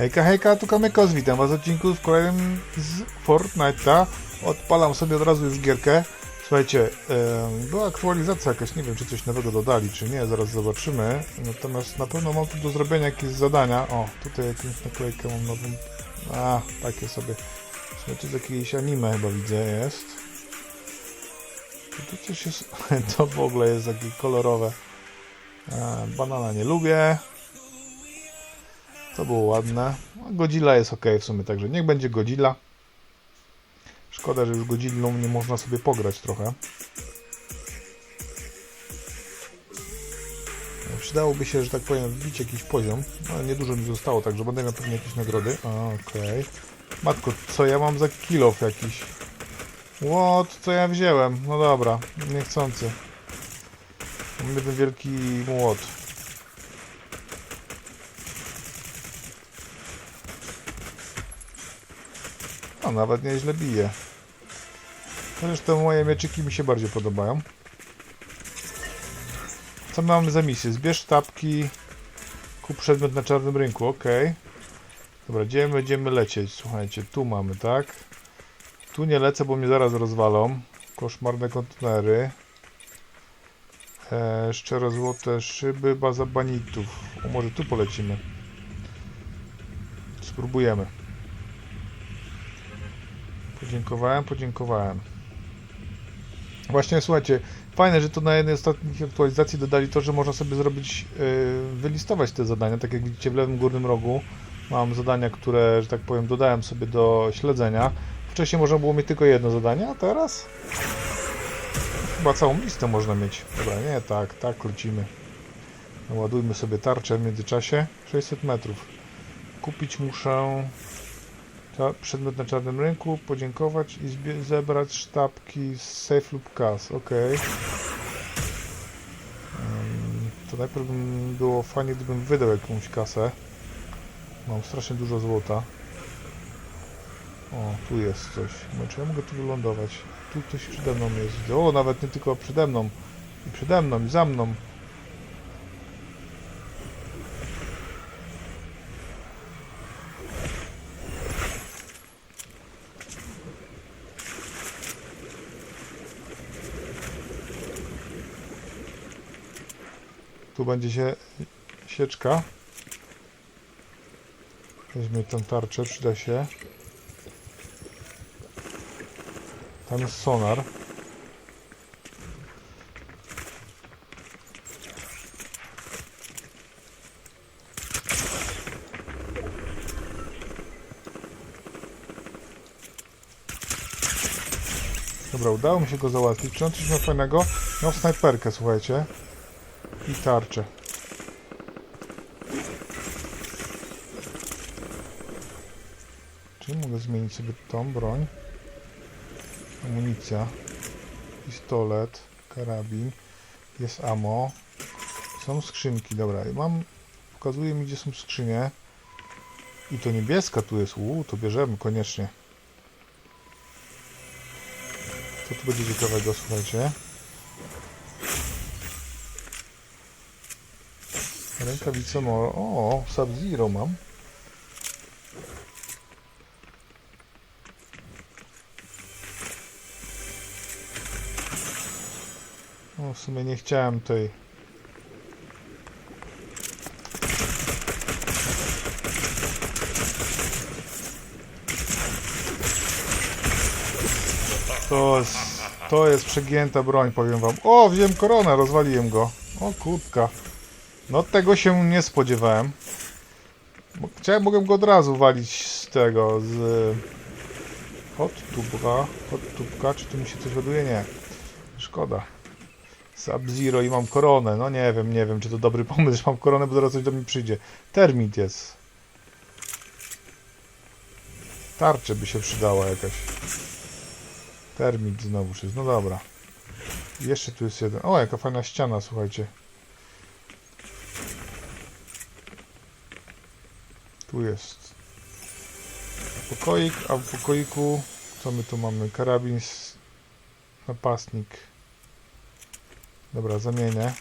Hejka, hejka, tu Kamykos, witam was w odcinku w kolejnym z Fortnite'a. Odpalam sobie od razu już gierkę. Słuchajcie, em, była aktualizacja jakaś, nie wiem czy coś nowego dodali, czy nie, zaraz zobaczymy. Natomiast na pewno mam tu do zrobienia jakieś zadania. O, tutaj jakąś naklejkę mam nową. A, takie sobie. Słuchajcie, z jakiejś anime chyba widzę jest. Tu coś jest, to w ogóle jest takie kolorowe. E, banana nie lubię. To było ładne. No, Godzilla jest ok w sumie, także niech będzie Godzilla. Szkoda, że już Godzillą nie można sobie pograć trochę. No, Przydałoby się, że tak powiem, wbić jakiś poziom, ale niedużo mi zostało, także będę miał pewnie jakieś nagrody. Okej. Matko, co ja mam za kilof jakiś? What? Co ja wziąłem? No dobra, niechcący. Mam jeden wielki młot. No, nawet nieźle bije. Zresztą moje mieczyki mi się bardziej podobają. Co my mamy za misję? Zbierz sztabki, kup przedmiot na czarnym rynku, ok. Dobra, gdzie my będziemy lecieć? Słuchajcie, tu mamy, tak? Tu nie lecę, bo mnie zaraz rozwalą. Koszmarne kontenery. E, szczerozłote szyby, baza banitów. O, może tu polecimy. Spróbujemy. Podziękowałem, podziękowałem. Właśnie, słuchajcie, fajne, że to na jednej z ostatnich aktualizacji dodali to, że można sobie zrobić, yy, wylistować te zadania. Tak jak widzicie w lewym górnym rogu mam zadania, które, że tak powiem, dodałem sobie do śledzenia. Wcześniej można było mieć tylko jedno zadanie, a teraz chyba całą listę można mieć. Dobra, nie, tak, tak, lecimy. Ładujmy sobie tarczę w międzyczasie. 600 metrów. Kupić muszę Przedmiot na czarnym rynku, podziękować i zebrać sztabki z safe lub kas. Ok. to najpierw bym było fajnie, gdybym wydał jakąś kasę. Mam strasznie dużo złota. O, tu jest coś. No, czy ja mogę tu wylądować? Tu ktoś przede mną jest. O, nawet nie tylko przede mną. I przede mną, i za mną. Tu będzie się sieczka. Weźmy tę tarczę, przyda się. Tam jest sonar. Dobra, udało mi się go załatwić. Czy on coś miał fajnego? Miał snajperkę, słuchajcie. I tarczę. Czy mogę zmienić sobie tą broń? Amunicja. Pistolet. Karabin. Jest ammo. Są skrzynki. Dobra, mam... Pokazuje mi, gdzie są skrzynie. I to niebieska tu jest. Uuu, to bierzemy koniecznie. Co tu będzie ciekawego, słuchajcie? Rękawice mo... O, Sub-Zero mam. O, w sumie nie chciałem tej... To jest... To jest przegięta broń, powiem wam. O, wziąłem koronę, rozwaliłem go. O, kurtka. No tego się nie spodziewałem. Chciałem, mogłem go od razu walić z tego, z hot tubka, hot tubka, czy tu mi się coś ładuje? Nie. Szkoda. Sub-Zero i mam koronę, no nie wiem, nie wiem, czy to dobry pomysł, mam koronę, bo zaraz coś do mnie przyjdzie. Termit jest. Tarcze by się przydała jakaś. Termit znowu jest, no dobra. Jeszcze tu jest jeden. O, jaka fajna ściana, słuchajcie. Jest pokoik, a w pokoiku co my tu mamy? Karabin, napastnik. Dobra, zamienię.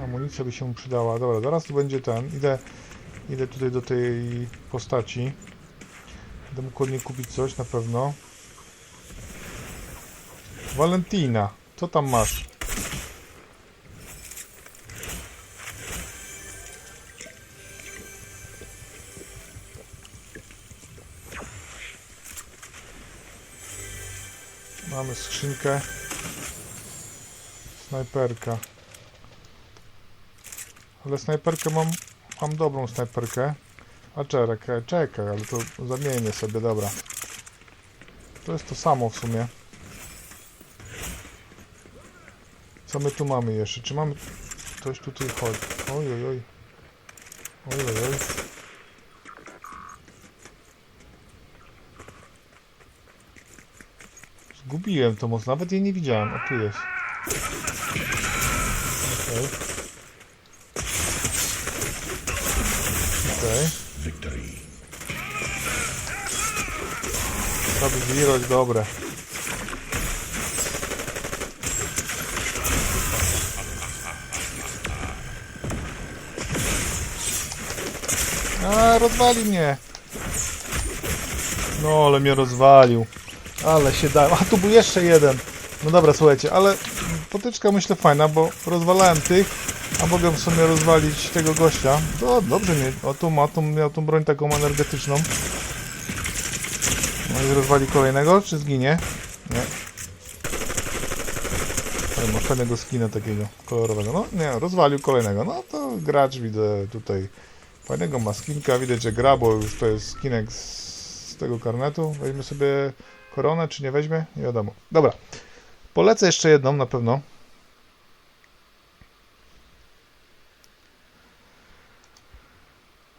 Amunicja by się mu przydała. Dobra, zaraz tu będzie ten. Idę, idę tutaj do tej postaci. Będę mógł od niej kupić coś na pewno. Valentina, co tam masz? Mamy skrzynkę. Snajperka. Ale snajperkę mam, mam dobrą snajperkę. A czekaj, czekaj, ale to zamienię sobie, dobra. To jest to samo w sumie. Co my tu mamy jeszcze? Czy mamy... Ktoś tutaj chodzi? Oj, oj, oj. Oj, oj, oj. Zgubiłem to mocno, nawet jej nie widziałem. O, tu jest. Okej. Okej. Victory. Stabilizować, dobre. A, rozwali mnie. No, ale mnie rozwalił. Ale się dałem. A, tu był jeszcze jeden. No dobra, słuchajcie, ale potyczka myślę fajna, bo rozwalałem tych, a mogę w sumie rozwalić tego gościa. To dobrze mnie. O, tu ma, tu miał tą broń taką energetyczną. No i rozwali kolejnego, czy zginie? Nie. Ale ma fajnego skina takiego kolorowego. No nie, rozwalił kolejnego. No to gracz widzę tutaj fajnego ma skinka. Widać, że gra, bo już to jest skinek z, tego karnetu. Weźmie sobie koronę, czy nie weźmie? Nie wiadomo. Dobra. Polecę jeszcze jedną na pewno.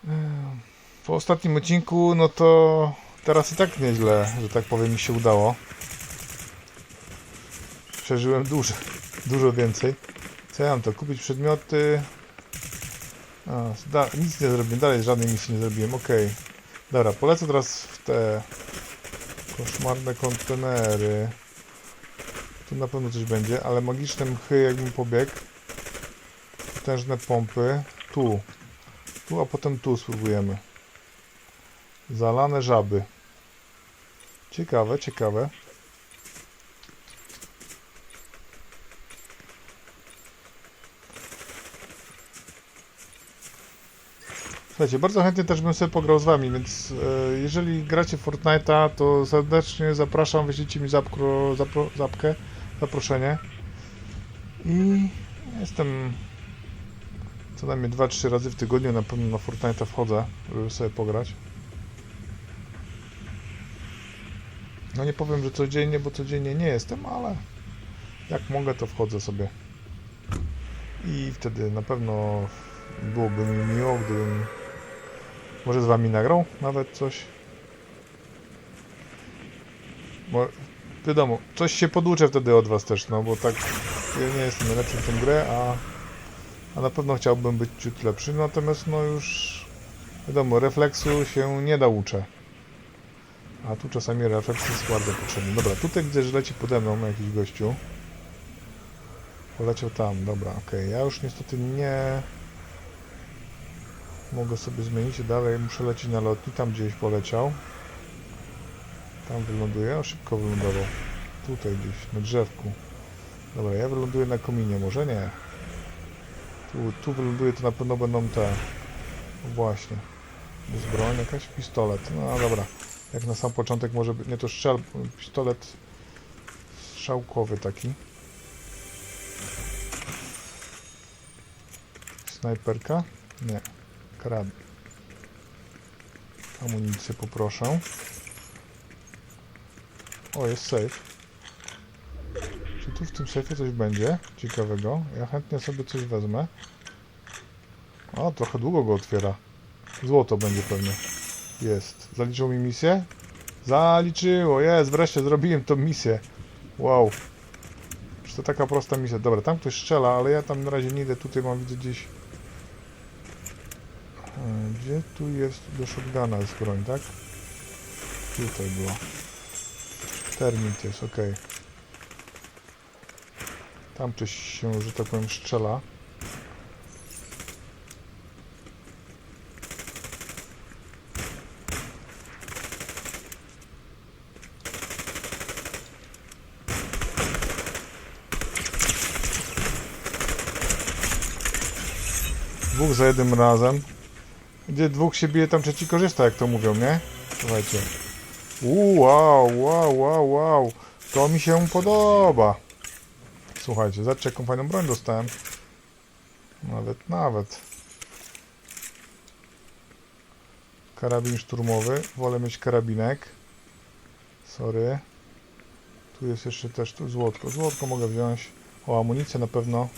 Ym, Po ostatnim odcinku, no to teraz i tak nieźle, że tak powiem, mi się udało. Przeżyłem dużo, dużo więcej. Co ja mam to? Kupić przedmioty. A, nic nie zrobiłem, dalej żadnej misji nie zrobiłem, okej. Dobra, polecę teraz w te koszmarne kontenery. Tu na pewno coś będzie, ale magiczne mchy jakbym pobiegł. Potężne pompy. Tu. Tu, a potem tu spróbujemy. Zalane żaby. Ciekawe, ciekawe. Słuchajcie, bardzo chętnie też bym sobie pograł z wami, więc e, jeżeli gracie Fortnite'a, to serdecznie zapraszam, wyślijcie mi zapkro, zapro, zapkę, zaproszenie. I jestem co najmniej 2-3 razy w tygodniu na pewno na Fortnite'a wchodzę, żeby sobie pograć. No nie powiem, że codziennie, bo codziennie nie jestem, ale jak mogę, to wchodzę sobie. I wtedy na pewno byłoby mi miło, gdybym może z wami nagrał nawet coś. Bo wiadomo, coś się poduczę wtedy od was też, no bo tak ja nie jestem najlepszy w tę grę, a, a na pewno chciałbym być ciut lepszy, natomiast no już wiadomo, refleksu się nie nauczę. A tu czasami refleks jest bardzo potrzebny. Dobra, tutaj widzę, że leci pode mną jakiś gościu. Poleciał tam, dobra, okej. Ja już niestety nie mogę sobie zmienić dalej. Muszę lecieć na lotni, tam gdzieś poleciał. Tam wyląduje, o szybko wylądował. Tutaj gdzieś, na drzewku. Dobra, ja wyląduję na kominie, może nie. Tu, tu to na pewno będą te. O właśnie. Jest broń, jakaś pistolet. No dobra. Jak na sam początek może być, nie to strzel, pistolet strzałkowy taki. Snajperka? Nie. Karabin. Amunicję poproszę. O, jest safe. Czy tu w tym safie coś będzie ciekawego? Ja chętnie sobie coś wezmę. O, trochę długo go otwiera. Złoto będzie pewnie. Jest. Zaliczyło mi misję? Zaliczyło, jest, wreszcie zrobiłem tą misję. Wow. Czy to taka prosta misja? Dobra, tam ktoś strzela, ale ja tam na razie nie idę. Tutaj mam widzę gdzieś... Gdzie tu jest? Do shotguna jest broń, tak? Tutaj było. Termit jest, ok. Tam coś się, że tak powiem, strzela. Za jednym razem. Gdzie dwóch się bije, tam trzeci korzysta, jak to mówią, nie? Słuchajcie. Uuu, wow, wow, wow, wow. To mi się podoba. Słuchajcie, zobaczcie jaką fajną broń dostałem. Nawet, nawet. Karabin szturmowy. Wolę mieć karabinek. Sorry. Tu jest jeszcze też tu złotko. Złotko mogę wziąć. O, amunicję na pewno.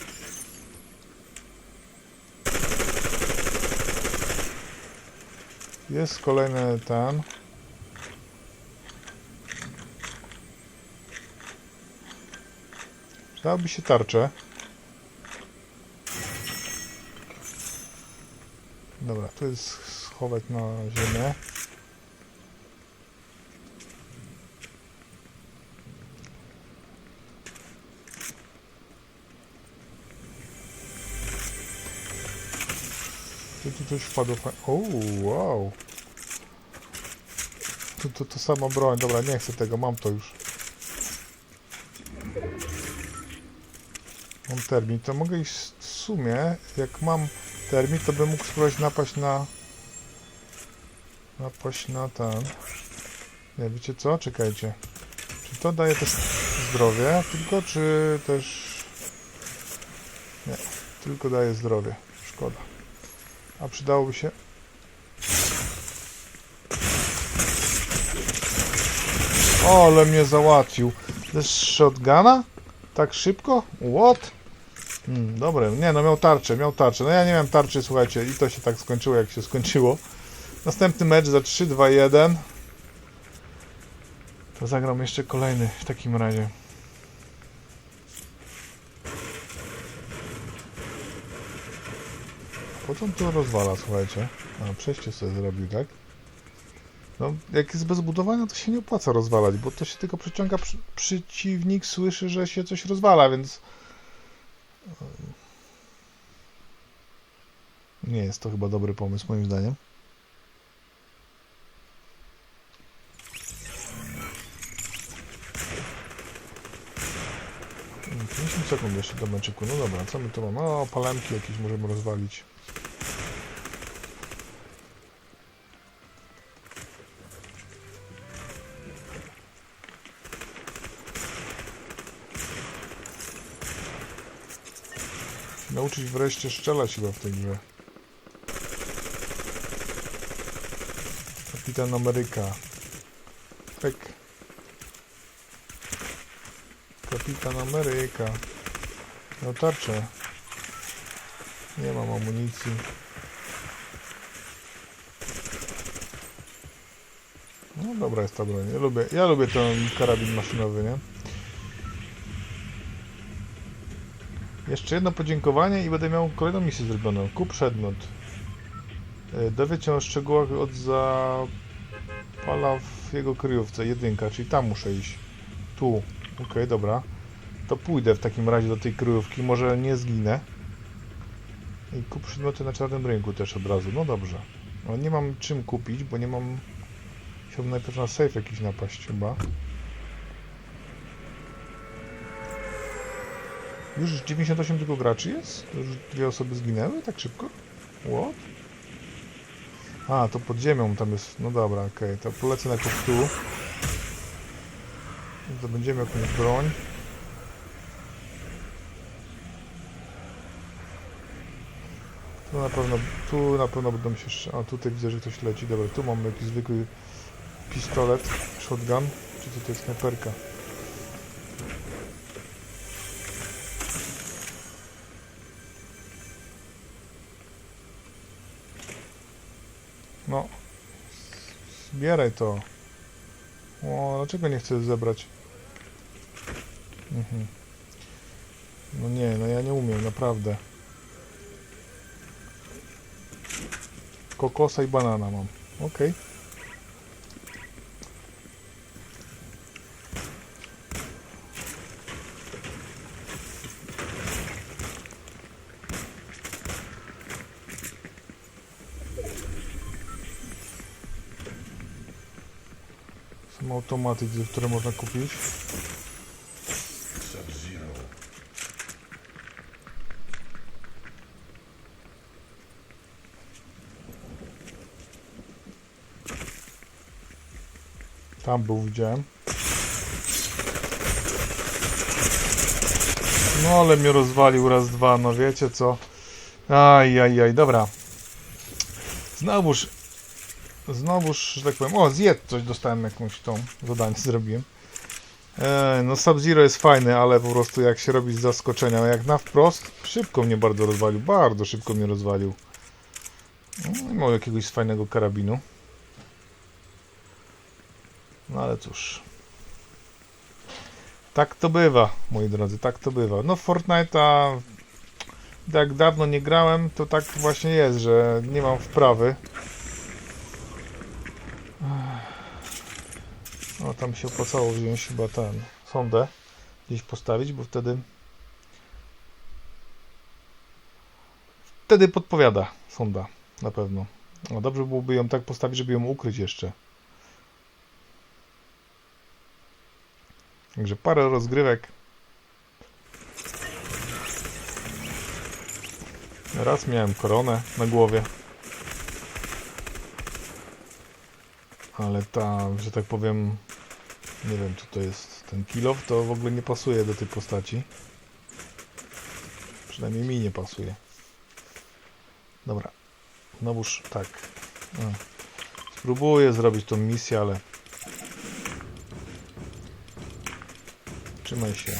Jest kolejny ten. Przydałoby się tarczę. Dobra, tu jest schować na ziemię. Wpadło. fa- O, wow. Tu to sama broń. Dobra, nie chcę tego, mam to już. Mam termin, to mogę iść w sumie, jak mam termin, to bym mógł spróbować napaść na... Napaść na ten... Nie, wiecie co? Czekajcie. Czy to daje też zdrowie tylko, czy też... Nie, tylko daje zdrowie. Szkoda. A przydałoby się... O, ale mnie załatwił. Jest shotguna? Tak szybko? What? Hmm, dobre. Nie, no miał tarczę, miał tarczę. No ja nie miałem tarczy, słuchajcie, i to się tak skończyło, jak się skończyło. Następny mecz za 3, 2, 1. To zagram jeszcze kolejny w takim razie. Po co on to rozwala, słuchajcie? A, przejście sobie zrobił, tak? No, jak jest bez budowania, to się nie opłaca rozwalać, bo to się tylko przyciąga, przy, przeciwnik słyszy, że się coś rozwala, więc... Nie jest to chyba dobry pomysł, moim zdaniem. Mm, 50 sekund jeszcze do meczyku. No dobra, co my tu mamy? O, palemki jakieś możemy rozwalić. Nauczyć wreszcie strzelać chyba w tej grze. Kapitan Ameryka. Pyk. Kapitan Ameryka. No tarczę. Nie mam amunicji. No dobra jest ta broń. Ja lubię, ja lubię ten karabin maszynowy, nie? Jeszcze jedno podziękowanie i będę miał kolejną misję zrobioną. Kup przedmiot. E, Dowiedz się o szczegółach od zapala w jego kryjówce. Jedynka, czyli tam muszę iść. Tu. Okej, dobra. To pójdę w takim razie do tej kryjówki. Może nie zginę. I kup przedmioty na czarnym rynku też od razu. No dobrze. No nie mam czym kupić, bo nie mam... Chciałbym najpierw na safe jakiś napaść chyba. Już 98 tylko graczy jest? Już dwie osoby zginęły tak szybko? What? A, to pod ziemią tam jest. No dobra, okej. To polecę najpierw tu. Zdobędziemy jakąś broń. Tu na pewno, tu na pewno będą się. A, tutaj widzę, że ktoś leci. Dobra, tu mamy jakiś zwykły pistolet, shotgun. Czy to jest snajperka? No. Zbieraj to. O, dlaczego nie chcesz zebrać? Mhm. No nie, no ja nie umiem, naprawdę. Kokosa i banana mam. Okej. Są automaty, które można kupić. Tam był, widziałem. No ale mnie rozwalił raz, dwa, no wiecie co. Ajajaj, aj, aj, dobra. Znowuż znowuż, że tak powiem, o, zjedz coś dostałem jakąś tą, zadanie zrobiłem. E, no Sub-Zero jest fajny, ale po prostu jak się robi z zaskoczenia, jak na wprost, szybko mnie bardzo rozwalił, bardzo szybko mnie rozwalił. No, i mam jakiegoś fajnego karabinu. No ale cóż. Tak to bywa, moi drodzy, tak to bywa. No Fortnite'a jak dawno nie grałem, to tak właśnie jest, że nie mam wprawy. O, tam się opłacało wziąć chyba ten sondę gdzieś postawić, bo wtedy wtedy podpowiada sonda na pewno. No dobrze byłoby ją tak postawić, żeby ją ukryć jeszcze. Także parę rozgrywek. Raz miałem koronę na głowie. Ale ta, że tak powiem, nie wiem co to jest, ten kilof to w ogóle nie pasuje do tej postaci. Przynajmniej mi nie pasuje. Dobra. Znowuż tak. A. Spróbuję zrobić tą misję, ale Trzymaj się.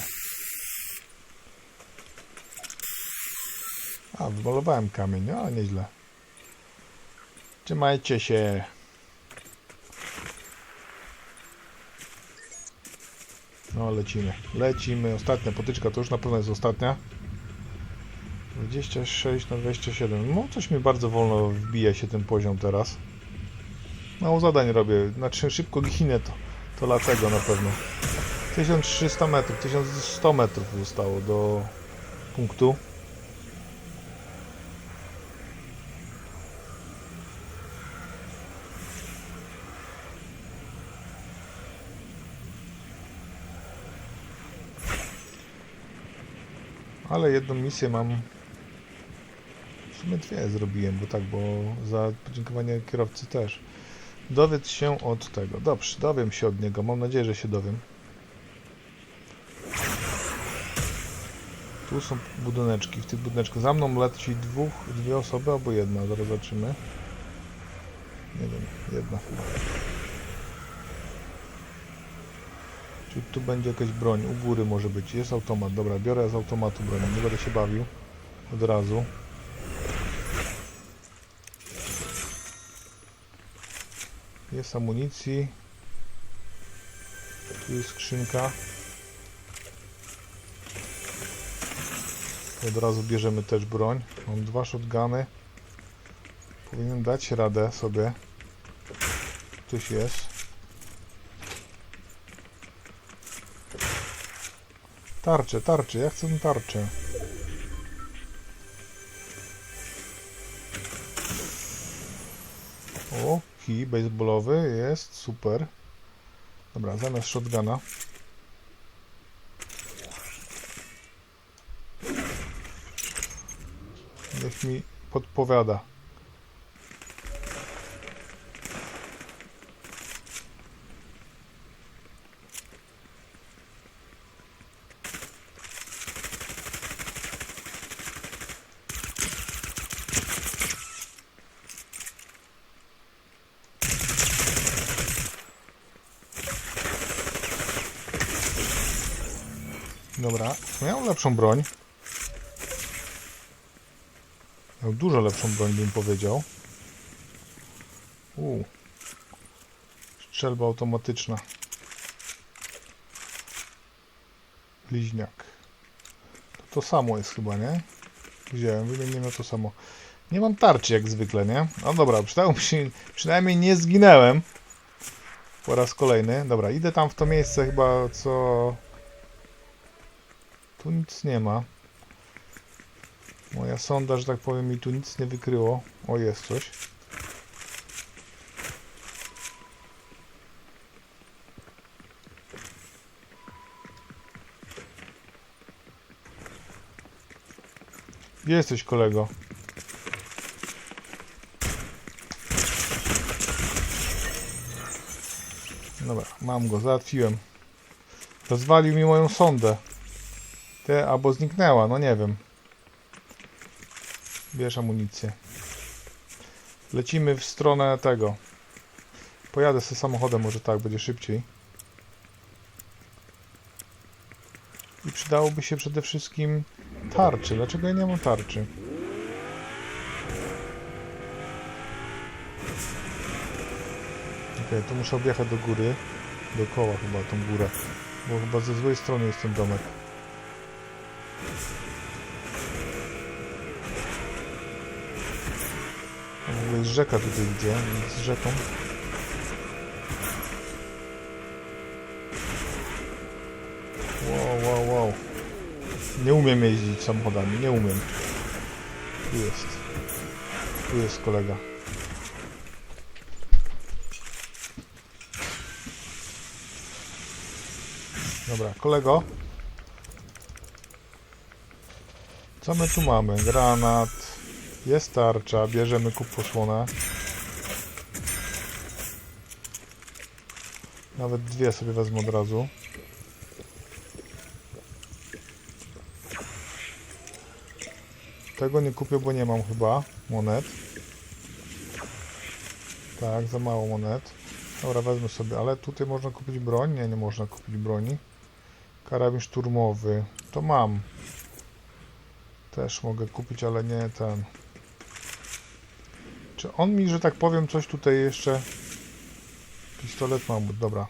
A, wymalowałem kamień, no nieźle. Trzymajcie się. No, lecimy. Lecimy. Ostatnia potyczka, to już na pewno jest ostatnia. 26 na 27. No, coś mi bardzo wolno wbija się ten poziom teraz. Mało zadań robię. Znaczy szybko ginę to, to dlatego na pewno. 1300 metrów, 1100 metrów zostało do punktu. Ale jedną misję mam. W sumie dwie zrobiłem, bo tak, bo za podziękowanie kierowcy też. Dowiedz się od tego. Dobrze, dowiem się od niego. Mam nadzieję, że się dowiem. Tu są budyneczki. W tych budyneczkach za mną leci dwóch, dwie osoby albo jedna. Zaraz zobaczymy. Nie wiem, jedna chyba. Czy tu będzie jakaś broń? U góry może być. Jest automat. Dobra, biorę z automatu broń. Nie będę się bawił. Od razu. Jest amunicji. Tu jest skrzynka. Od razu bierzemy też broń. Mam dwa shotguny. Powinienem dać radę sobie. Ktoś jest. Tarczę, tarczę, ja chcę tarczę. O, kij baseballowy jest, super. Dobra, zamiast shotguna. Niech mi podpowiada. Dobra, miał lepszą broń. Miał dużo lepszą broń, bym powiedział. U. Strzelba automatyczna. Bliźniak. To, to samo jest chyba, nie? Wziąłem, wymieniłem to samo. Nie mam tarczy jak zwykle, nie? No dobra, się, przynajmniej nie zginęłem. Po raz kolejny. Dobra, idę tam w to miejsce chyba, co... Tu nic nie ma. Moja sonda, że tak powiem, mi tu nic nie wykryło. O, jest coś. Gdzie jesteś, kolego? Dobra, mam go, załatwiłem. Rozwalił mi moją sondę. Te, albo zniknęła, no nie wiem. Bierz amunicję. Lecimy w stronę tego. Pojadę sobie samochodem, może tak, będzie szybciej. I przydałoby się przede wszystkim tarczy. Dlaczego ja nie mam tarczy? Okej, tu muszę objechać do góry. Dookoła chyba tą górę. Bo chyba ze złej strony jest ten domek. Ogóle jest rzeka tutaj widzę, z rzeką. Wow, wow, wow. Nie umiem jeździć samochodami, nie umiem. Tu jest. Tu jest kolega. Dobra, kolego. Co my tu mamy? Granat. Jest tarcza, bierzemy kup posłonę. Nawet dwie sobie wezmę od razu. Tego nie kupię, bo nie mam chyba monet. Tak, za mało monet. Dobra, wezmę sobie, ale tutaj można kupić broń? Nie, nie można kupić broni. Karabin szturmowy. To mam. Też mogę kupić, ale nie ten. Czy on mi, że tak powiem, coś tutaj jeszcze... Pistolet mam, dobra.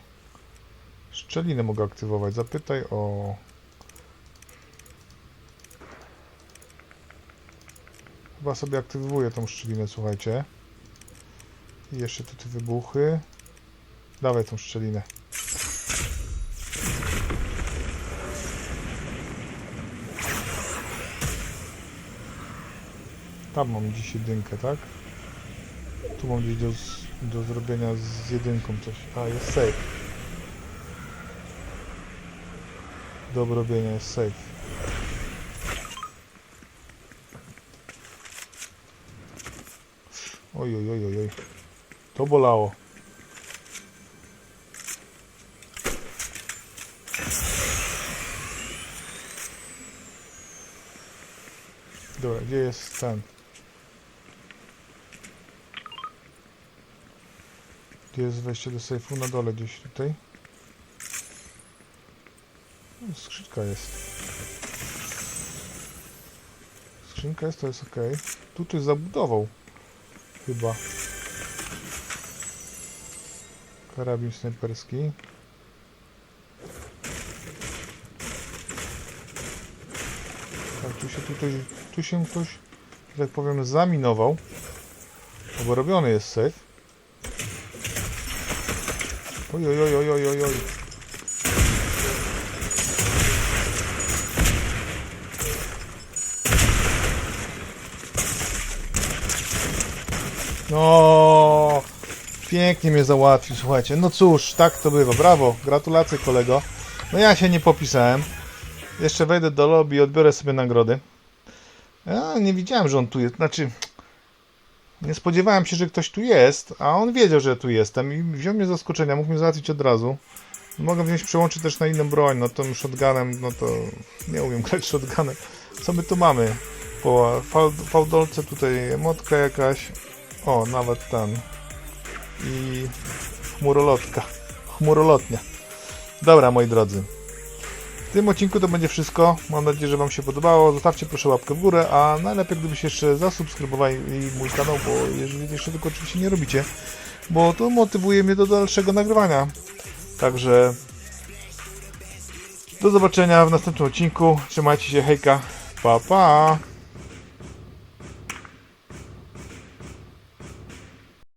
Szczelinę mogę aktywować. Zapytaj o... Chyba sobie aktywuję tą szczelinę, słuchajcie. I jeszcze tu te wybuchy. Dawaj tą szczelinę. Tam mam dziś jedynkę, tak? Tu mam gdzieś do, do zrobienia z jedynką coś. A, jest safe. Do obrobienia jest safe. Oj, oj, oj, oj. To bolało. Dobra, gdzie jest ten? Jest wejście do sejfu? Na dole gdzieś tutaj. O, Skrzynka jest. Skrzynka jest, to jest ok. Tu ty zabudował. Chyba. Karabin snajperski. Tak, tu się tutaj, tu się ktoś, że tak powiem, zaminował. No bo robiony jest safe. Oj, oj, oj, oj, oj, oj. No, pięknie mnie załatwił, słuchajcie. No cóż, tak to bywa. Brawo, gratulacje kolego. No ja się nie popisałem. Jeszcze wejdę do lobby i odbiorę sobie nagrody. Ja nie widziałem, że on tu jest. Znaczy, nie spodziewałem się, że ktoś tu jest, a on wiedział, że tu jestem i wziął mnie z zaskoczenia. Mógł mnie załatwić od razu. Mogę wziąć, przełączyć też na inną broń. No tym shotgunem, no to nie umiem grać shotgunem. Co my tu mamy? Po fał- fałdolce tutaj motka jakaś. O, nawet ten. I chmurolotka. Chmurolotnia. Dobra, moi drodzy. W tym odcinku to będzie wszystko. Mam nadzieję, że Wam się podobało. Zostawcie proszę łapkę w górę, a najlepiej gdybyście jeszcze zasubskrybowali mój kanał, bo jeżeli jeszcze tylko oczywiście nie robicie, bo to motywuje mnie do dalszego nagrywania. Także do zobaczenia w następnym odcinku. Trzymajcie się, hejka. Pa, pa.